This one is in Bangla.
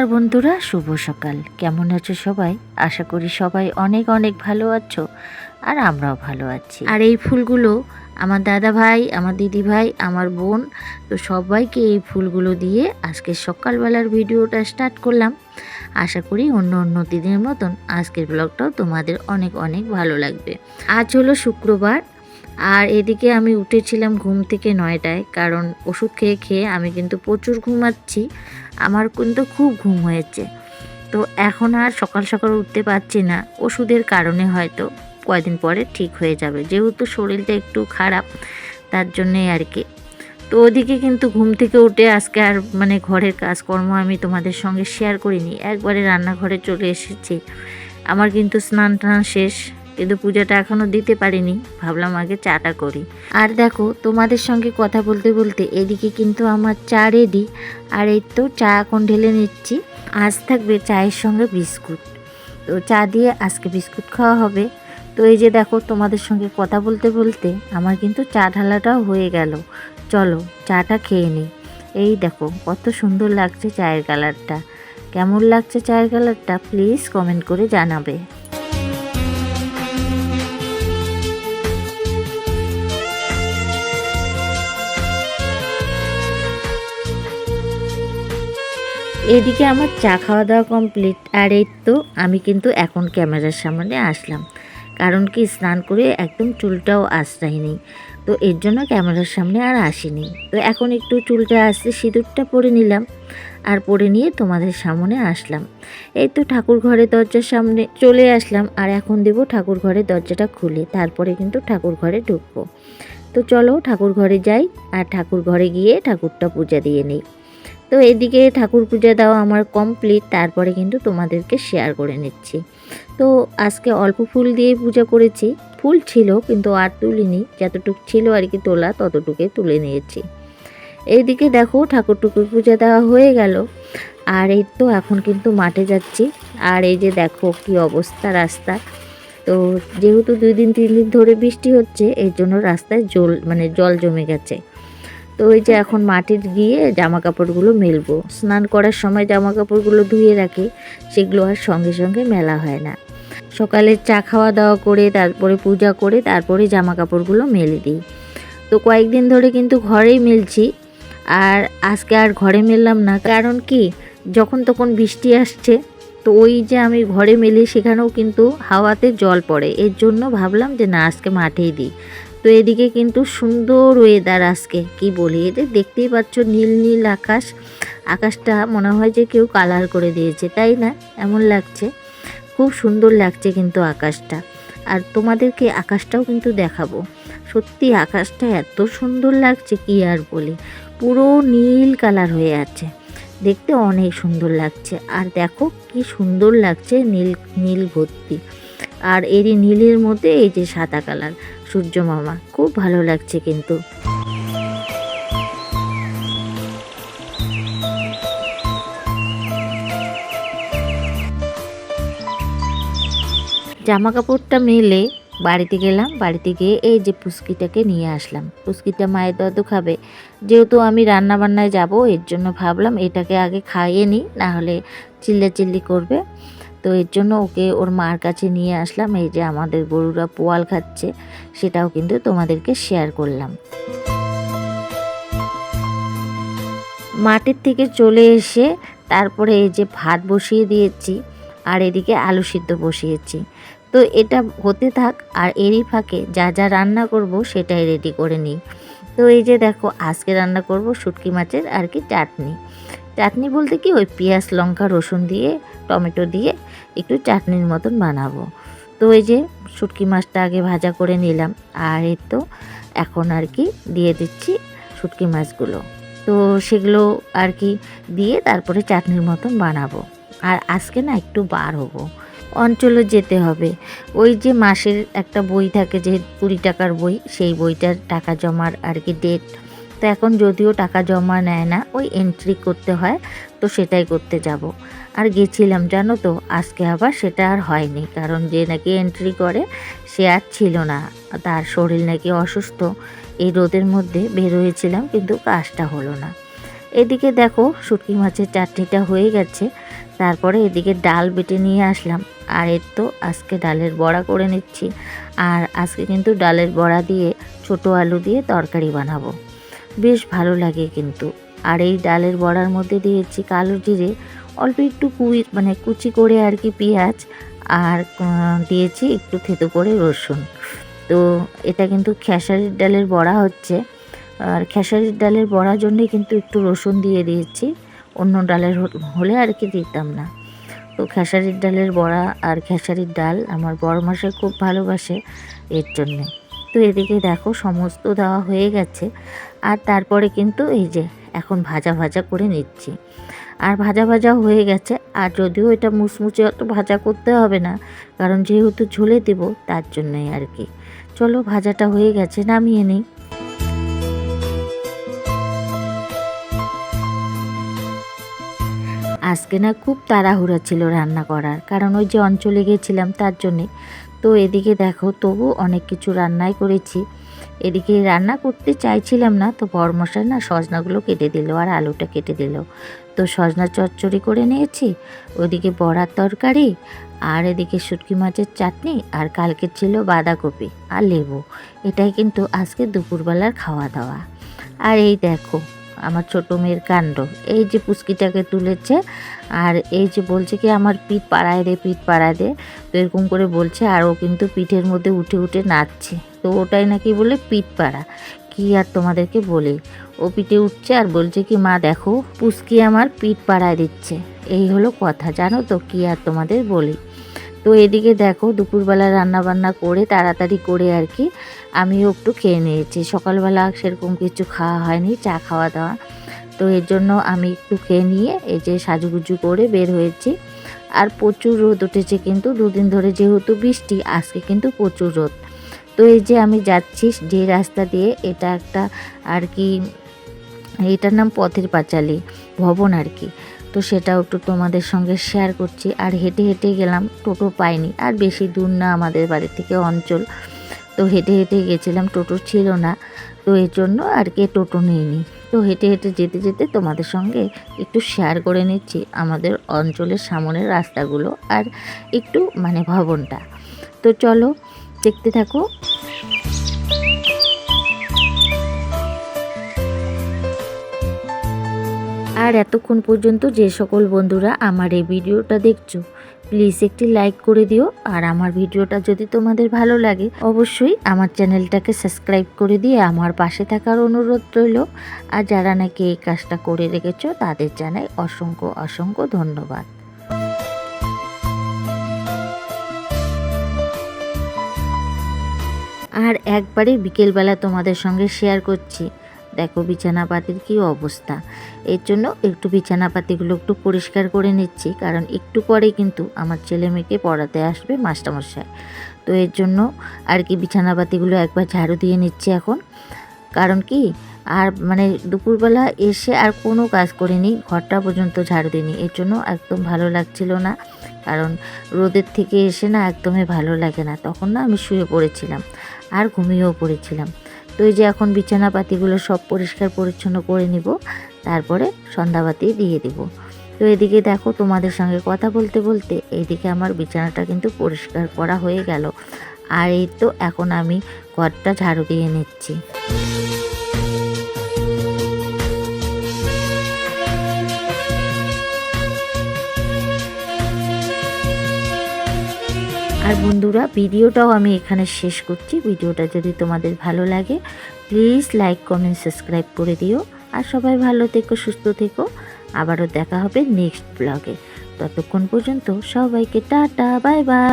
নমস্কার বন্ধুরা, শুভ সকাল। কেমন আছো সবাই? আশা করি সবাই অনেক অনেক ভালো আছো আর আমরাও ভালো আছি। আর এই ফুলগুলো আমার দাদা ভাই, আমার দিদি ভাই, আমার বোন, তো সবাইকে এই ফুলগুলো দিয়ে আজকে সকালবেলার ভিডিওটা স্টার্ট করলাম। আশা করি অন্য অন্য দিনের মতন আজকের ব্লগটাও তোমাদের অনেক অনেক ভালো লাগবে। আজ হলো শুক্রবার আর এদিকে আমি উঠেছিলাম ঘুম থেকে নয়টায়, কারণ ওষুধ খেয়ে খেয়ে আমি কিন্তু প্রচুর ঘুমাচ্ছি। আমার কিন্তু খুব ঘুম হয়েছে। তো এখন আর সকাল সকাল উঠতে পারছি না। ওষুধের কারণে হয়তো কয়দিন পরে ঠিক হয়ে যাবে। যেহেতু শরীরটা একটু খারাপ, তার জন্যেই আর কি। তো ওদিকে কিন্তু ঘুম থেকে উঠে আজকে আর মানে ঘরের কাজকর্ম আমি তোমাদের সঙ্গে শেয়ার করিনি। একবারে রান্নাঘরে চলে এসেছি। আমার কিন্তু স্নান টান শেষ। কিন্তু পূজাটা এখনও দিতে পারিনি। ভাবলাম আগে চাটা করি। আর দেখো, তোমাদের সঙ্গে কথা বলতে বলতে এদিকে কিন্তু আমার চা রেডি আর এই তো চা এখন ঢেলে নিচ্ছি। আজ থাকবে চায়ের সঙ্গে বিস্কুট। তো চা দিয়ে আজকে বিস্কুট খাওয়া হবে। তো এই যে দেখো, তোমাদের সঙ্গে কথা বলতে বলতে আমার কিন্তু চা ঢালাটাও হয়ে গেল। চলো, চাটা খেয়ে নিই। এই দেখো, কত সুন্দর লাগছে চায়ের কালারটা কেমন লাগছে চায়ের কালারটা প্লিজ কমেন্ট করে জানাবে। এদিকে আমার চা খাওয়া দাওয়া কমপ্লিট আর এই তো আমি কিন্তু এখন ক্যামেরার সামনে আসলাম। কারণ কি, স্নান করে একদম চুলটাও আশ্রাইনি তো এর জন্য ক্যামেরার সামনে আর আসিনি। তো এখন একটু চুলটা আসতে সিঁদুরটা পরে নিলাম, আর পরে নিয়ে তোমাদের সামনে আসলাম। এই তো ঠাকুর ঘরে দরজার সামনে চলে আসলাম, আর এখন দেব ঠাকুর ঘরের দরজাটা খুলে, তারপরে কিন্তু ঠাকুর ঘরে ঢুকবো। তো চলো ঠাকুর ঘরে যাই, আর ঠাকুর ঘরে গিয়ে ঠাকুরটা পূজা দিয়ে নিই। তো এদিকে ঠাকুর পূজা দেওয়া আমার কমপ্লিট তারপরে কিন্তু তোমাদেরকে শেয়ার করে নিচ্ছি। তো আজকে অল্প ফুল দিয়ে পূজা করেছি। ফুল ছিল কিন্তু আর তুলিনি। যতটুকু ছিল আর কি তোলা, ততটুকুই তুলে নিয়েছি। এইদিকে দেখো ঠাকুর টুকুর পূজা দেওয়া হয়ে গেল। আর এই তো এখন কিন্তু মাঠে যাচ্ছি। আর এই যে দেখো কি অবস্থা রাস্তা। তো যেহেতু দুই দিন, তিন দিন ধরে বৃষ্টি হচ্ছে, এর জন্য রাস্তায় জল মানে জল জমে গেছে। তো ওই যে এখন মাটির গিয়ে জামা কাপড়গুলো মেলবো। স্নান করার সময় জামা কাপড়গুলো ধুয়ে রাখি, সেগুলো আর সঙ্গে সঙ্গে মেলা হয় না। সকালে চা খাওয়া দাওয়া করে, তারপরে পূজা করে, তারপরে জামা কাপড়গুলো মেলে দিই। তো কয়েকদিন ধরে কিন্তু ঘরেই মেলছি, আর আজকে আর ঘরে মেললাম না। কারণ কি? যখন তখন বৃষ্টি আসছে, তো ওই যে আমি ঘরে মেলি, সেখানেও কিন্তু হাওয়াতে জল পড়ে। এর জন্য ভাবলাম যে না, আজকে মাঠেই দিই। তো এদিকে কিন্তু সুন্দর ওয়েদার আজকে, কি বলি? এদের দেখতেই পাচ্ছ নীল নীল আকাশ। আকাশটা মনে হয় যে কেউ কালার করে দিয়েছে, তাই না? এমন লাগছে। খুব সুন্দর লাগছে কিন্তু আকাশটা। আর তোমাদেরকে আকাশটাও কিন্তু দেখাবো। সত্যি আকাশটা এত সুন্দর লাগছে, কি আর বলি? পুরো নীল কালার হয়ে আছে। দেখতে অনেক সুন্দর লাগছে। আর দেখো কি সুন্দর লাগছে নীল নীল ভর্তি। আর এরই নীলের মধ্যে এই যে সাদা কালার সূর্য মামা, খুব ভালো লাগছে কিন্তু। জামা কাপড়টা মেলে বাড়িতে গেলাম, বাড়িতে গিয়ে এই যে পুস্কিটাকে নিয়ে আসলাম। পুস্কিটা মায়ের দত খাবে। যেহেতু আমি রান্না বান্নায় যাব, এর জন্য ভাবলাম এটাকে আগে খাইয়ে নিই নাহলে চিল্লা চিল্লি করবে। তো এর জন্য ওকে ওর মার কাছে নিয়ে আসলাম। এই যে আমাদের গরুরা পোয়াল খাচ্ছে, সেটাও কিন্তু তোমাদেরকে শেয়ার করলাম। মাঠের থেকে চলে এসে তারপরে এই যে ভাত বসিয়ে দিয়েছি আর এদিকে আলু সিদ্ধ বসিয়েছি। তো এটা হতে থাক আর এরই ফাঁকে যা যা রান্না করব সেটাই রেডি করে নিই। তো এই যে দেখো, আজকে রান্না করব শুটকি মাছের আর কি চাটনি। চাটনি বলতে কি ওই পেঁয়াজ, লঙ্কা, রসুন দিয়ে, টমেটো দিয়ে একটু চাটনির মতন বানাবো। তো এই যে শুটকি মাছটা আগে ভাজা করে নিলাম, আর এই তো এখন আর কি দিয়ে দিচ্ছি শুটকি মাছগুলো। তো সেগুলো আর কি দিয়ে তারপরে চাটনির মতন বানাবো। আর আজকে না একটু বার হব, অঞ্চলে যেতে হবে। ওই যে মাসের একটা বই থাকে যে কুড়ি টাকার বই, সেই বইটার টাকা জমার আর কি ডেট তো এখন যদিও টাকা জমা নেয় না, ওই এন্ট্রি করতে হয়, তো সেটাই করতে যাব। আর গেছিলাম, জানো তো, আজকে আবার সেটা আর হয়নি, কারণ যে নাকি এন্ট্রি করে, সে আর ছিল না। তার শরীর নাকি অসুস্থ, এই রোদের মধ্যে বের হয়েছিলাম কিন্তু কাজটা হলো না। এদিকে দেখো, শুটকি মাছের চাটনিটা হয়ে গেছে, তারপরে এদিকে ডাল বেটে নিয়ে আসলাম। আর এর তো আজকে ডালের বড়া করে নিচ্ছি, আর আজকে কিন্তু ডালের বড়া দিয়ে ছোট আলু দিয়ে তরকারি বানাবো। বেশ ভালো লাগে কিন্তু। আর এই ডালের বড়ার মধ্যে দিয়েছি কালো জিরে, অল্প একটু কুই মানে কুচি করে আর কি পেঁয়াজ আর দিয়েছি একটু থেতো করে রসুন। তো এটা কিন্তু খেসারির ডালের বড়া হচ্ছে। আর খেসারির ডালের বড়ার জন্যই কিন্তু একটু রসুন দিয়ে দিয়েছি, অন্য ডালের হলে আর কি দিতাম না। তো খেসারির ডালের বড়া আর খেসারির ডাল আমার বড় মশাই খুব ভালোবাসে এর জন্যে। তো এদিকে দেখো সমস্ত দেওয়া হয়ে গেছে। আর তারপরে কিন্তু এই যে এখন ভাজা ভাজা করে নিচ্ছি। আর ভাজা ভাজা হয়ে গেছে, আর যদিও এটা মুচমুচে অত ভাজা করতে হবে না, কারণ যেহেতু ঝুলে দেবো তার জন্যই আর কি। চলো ভাজাটা হয়ে গেছে, নামিয়ে নিই। আজকে না খুব তাড়াহুড়া ছিল রান্না করার, কারণ ওই যে অঞ্চলে গেছিলাম তার জন্যে। তো এদিকে দেখো তবু অনেক কিছু রান্নাই করেছি। এদিকে রান্না করতে চাইছিলাম না, তো বরমশাই না সজনাগুলো কেটে দিল আর আলুটা কেটে দিল। তো সজনা চচ্চড়ি করে নিয়েছি, ওদিকে বড়ার তরকারি আর এদিকে শুটকি মাছের চাটনি আর কালকে ছিল বাঁধাকপি আর লেবু। এটাই কিন্তু আজকে দুপুরবেলার খাওয়া দাওয়া আর এই দেখো, আমার ছোটো মেয়ের কাণ্ড। এই যে পুচকিটাকে তুলেছে আর এই যে বলছে কি, আমার পিঠ পাড়ায় দে, পিঠ পাড়ায় দে। তো এরকম করে বলছে আর ও কিন্তু পিঠের মধ্যে উঠে উঠে নাচছে। তো ওটাই নাকি বলে পিঠ পাড়া কি আর তোমাদেরকে বলি? ও পিঠে উঠছে আর বলছে কি, মা, দেখো, পুচকি আমার পিঠ পাড়ায় দিচ্ছে। এই হলো কথা, জানো তো, কি আর তোমাদের বলি? তো এদিকে দেখো, দুপুরবেলা রান্না বান্না করে তাড়াতাড়ি করে আর কি আমিও একটু খেয়ে নিয়েছি। সকালবেলা সেরকম কিছু খাওয়া হয়নি, চা খাওয়া দাওয়া। তো এর জন্য আমি একটু খেয়ে নিয়ে এই যে সাজুগুজু করে বের হয়েছি। আর প্রচুর রোদ উঠেছে কিন্তু, দুদিন ধরে যেহেতু বৃষ্টি, আজকে কিন্তু প্রচুর রোদ। তো এই যে আমি যাচ্ছি, যে রাস্তা দিয়ে এটা একটা আর কি, এটার নাম পথের পাঁচালী ভবন আর কি। তো সেটাও একটু তোমাদের সঙ্গে শেয়ার করছি। আর হেঁটে হেঁটে গেলাম, টোটো পাইনি। আর বেশি দূর না আমাদের বাড়ি থেকে অঞ্চল। তো হেঁটে হেঁটে গেছিলাম, টোটো ছিল না। তো এর জন্য আর কি টোটো নিইনি। তো হেঁটে হেঁটে যেতে যেতে তোমাদের সঙ্গে একটু শেয়ার করে নিচ্ছি আমাদের অঞ্চলের সামনের রাস্তাগুলো আর একটু মানে ভবনটা। তো চলো দেখতে থাকো। আর এতক্ষণ পর্যন্ত যে সকল বন্ধুরা আমার এই ভিডিওটা দেখছ, প্লিজ একটি লাইক করে দিও। আর আমার ভিডিওটা যদি তোমাদের ভালো লাগে, অবশ্যই আমার চ্যানেলটাকে সাবস্ক্রাইব করে দিয়ে আমার পাশে থাকার অনুরোধ রইল। আর যারা নাকি এই কাজটা করে রেখেছো, তাদের জানাই অসংখ্য অসংখ্য ধন্যবাদ। আর একবারে বিকেলবেলা তোমাদের সঙ্গে শেয়ার করছি। দেখো বিছানাপাতির কী অবস্থা। এর জন্য একটু বিছানাপাতিগুলো একটু পরিষ্কার করে নিচ্ছি, কারণ একটু পরে কিন্তু আমার ছেলে মেয়েকে পড়াতে আসবে মাস্টারমশাই। তো এর জন্য আর কি বিছানাপাতিগুলো একবার ঝাড়ু দিয়ে নিচ্ছি এখন। কারণ কি? আর মানে দুপুরবেলা এসে আর কোনো কাজ করিনি, ঘরটা পর্যন্ত ঝাড়ু দিইনি। এর জন্য একদম ভালো লাগছিল না, কারণ রোদের থেকে এসে না একদমই ভালো লাগে না। তখন না আমি শুয়ে পড়েছিলাম। আর ঘুমিয়েও পড়েছিলাম। তো এই যে এখন বিছানাপাতিগুলো সব পরিষ্কার পরিচ্ছন্ন করে নিব, তারপরে সন্ধ্যাবাতি দিয়ে দিব। তো এদিকে দেখো তোমাদের সঙ্গে কথা বলতে বলতে এইদিকে আমার বিছানাটা কিন্তু পরিষ্কার করা হয়ে গেল। আর এই তো এখন আমি ঘরটা ঝাড়ু দিয়ে নিচ্ছি। আর বন্ধুরা, ভিডিওটাও আমি এখানে শেষ করছি। ভিডিওটা যদি তোমাদের ভালো লাগে প্লিজ লাইক কমেন্ট সাবস্ক্রাইব করে দিও। আর সবাই ভালো থেকো, সুস্থ থেকো। আবারও দেখা হবে নেক্সট ব্লগে ততক্ষণ পর্যন্ত সবাইকে টাটা বাই বাই